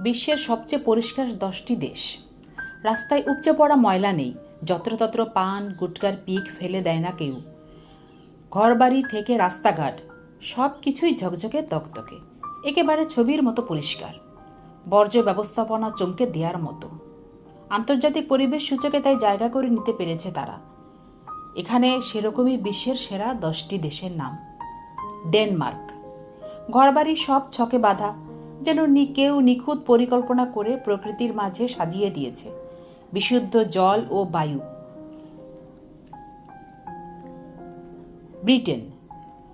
বিশ্বের সবচেয়ে পরিষ্কার দশটি দেশ। রাস্তায় উপচে পড়া ময়লা নেই, যত্রতত্র পান, গুটকার পিক ফেলে দেয় না কেউ। ঘরবাড়ি থেকে রাস্তাঘাট, সব কিছুই ঝকঝকে তকতকে, একেবারে ছবির মতো পরিষ্কার। বর্জ্য ব্যবস্থাপনা চমকে দেওয়ার মতো। আন্তর্জাতিক পরিবেশ সূচকে তাই জায়গা করে নিতে পেরেছে তারা। এখানে সেরকমই বিশ্বের সেরা দশটি দেশের নাম। ডেনমার্ক। ঘরবাড়ি সব ছকে বাঁধা যেন কেউ নিখুঁত পরিকল্পনা করে প্রকৃতির মাঝে সাজিয়ে দিয়েছে। বিশুদ্ধ জল ও বায়ু। ব্রিটেন।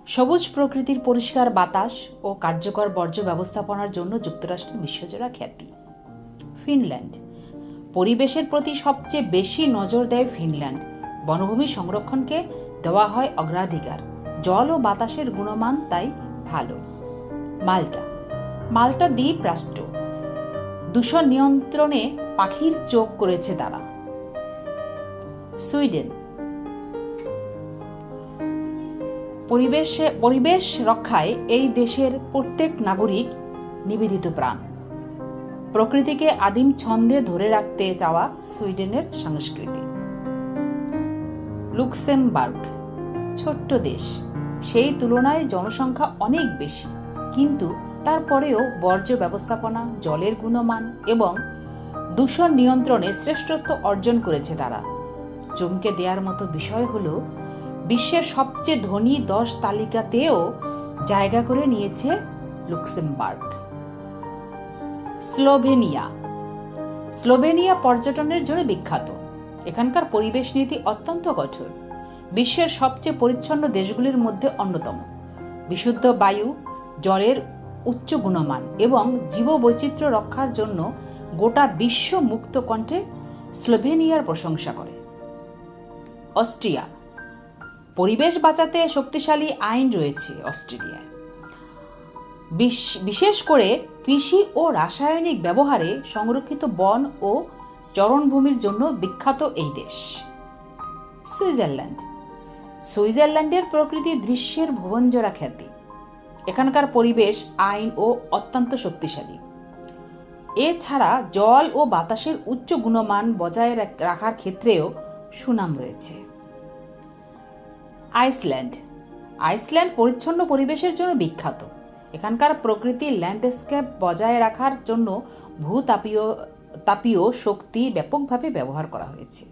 সবুজ প্রকৃতির পরিষ্কার বাতাস ও কার্যকর বর্জ্য ব্যবস্থাপনার জন্য যুক্তরাষ্ট্রের বিশ্বজোড়া খ্যাতি। ফিনল্যান্ড। পরিবেশের প্রতি সবচেয়ে বেশি নজর দেয় ফিনল্যান্ড। বনভূমি সংরক্ষণকে দেওয়া হয় অগ্রাধিকার। জল ও বাতাসের গুণমান তাই ভালো। মাল্টা। মাল্টা দ্বীপ রাষ্ট্র দূষণ নিয়ন্ত্রণে পাখির চোখ করেছে তারা। সুইডেন। পরিবেশে, পরিবেশ রক্ষায় এই দেশের প্রত্যেক নাগরিক নিবেদিত প্রাণ। প্রকৃতিকে আদিম ছন্দে ধরে রাখতে চাওয়া সুইডেনের সংস্কৃতি। লুক্সেমবার্গ, ছোট্ট দেশ। সেই তুলনায় জনসংখ্যা অনেক বেশি, কিন্তু তারপরেও বর্জ্য ব্যবস্থাপনা, জলের গুণমান এবং দূষণ নিয়ন্ত্রণে শ্রেষ্ঠত্ব অর্জন করেছে তারা। চমকে দেওয়ার মতো বিষয় হলো, বিশ্বের সবচেয়ে ধনী দশ তালিকাতেও জায়গা করে নিয়েছে লুক্সেমবার্গ। স্লোভেনিয়া। স্লোভেনিয়া পর্যটনের জন্য বিখ্যাত। এখানকার পরিবেশ নীতি অত্যন্ত কঠোর। বিশ্বের সবচেয়ে পরিচ্ছন্ন দেশগুলির মধ্যে অন্যতম। বিশুদ্ধ বায়ু, জলের উচ্চ গুণমান এবং জীববৈচিত্র্য রক্ষার জন্য গোটা বিশ্ব মুক্ত কণ্ঠে স্লোভেনিয়ার প্রশংসা করে। অস্ট্রিয়া, পরিবেশ বাঁচাতে শক্তিশালী আইন রয়েছে অস্ট্রেলিয়ায়। বিশেষ করে কৃষি ও রাসায়নিক ব্যবহারে সংরক্ষিত বন ও চরণভূমির জন্য বিখ্যাত এই দেশ। সুইজারল্যান্ড, সুইজারল্যান্ডের প্রকৃতি দৃশ্যের ভুবনজোড়া খ্যাতি। এখানকার পরিবেশ, আইন ও অত্যন্ত শক্তিশালী। এছাড়া জল ও বাতাসের উচ্চ গুণমান বজায় রাখার ক্ষেত্রেও সুনাম রয়েছে। আইসল্যান্ড। আইসল্যান্ড পরিচ্ছন্ন পরিবেশের জন্য বিখ্যাত। এখানকার প্রকৃতি ল্যান্ডস্কেপ বজায় রাখার জন্য ভূতাপীয়, তাপীয় শক্তি ব্যাপকভাবে ব্যবহার করা হয়েছে।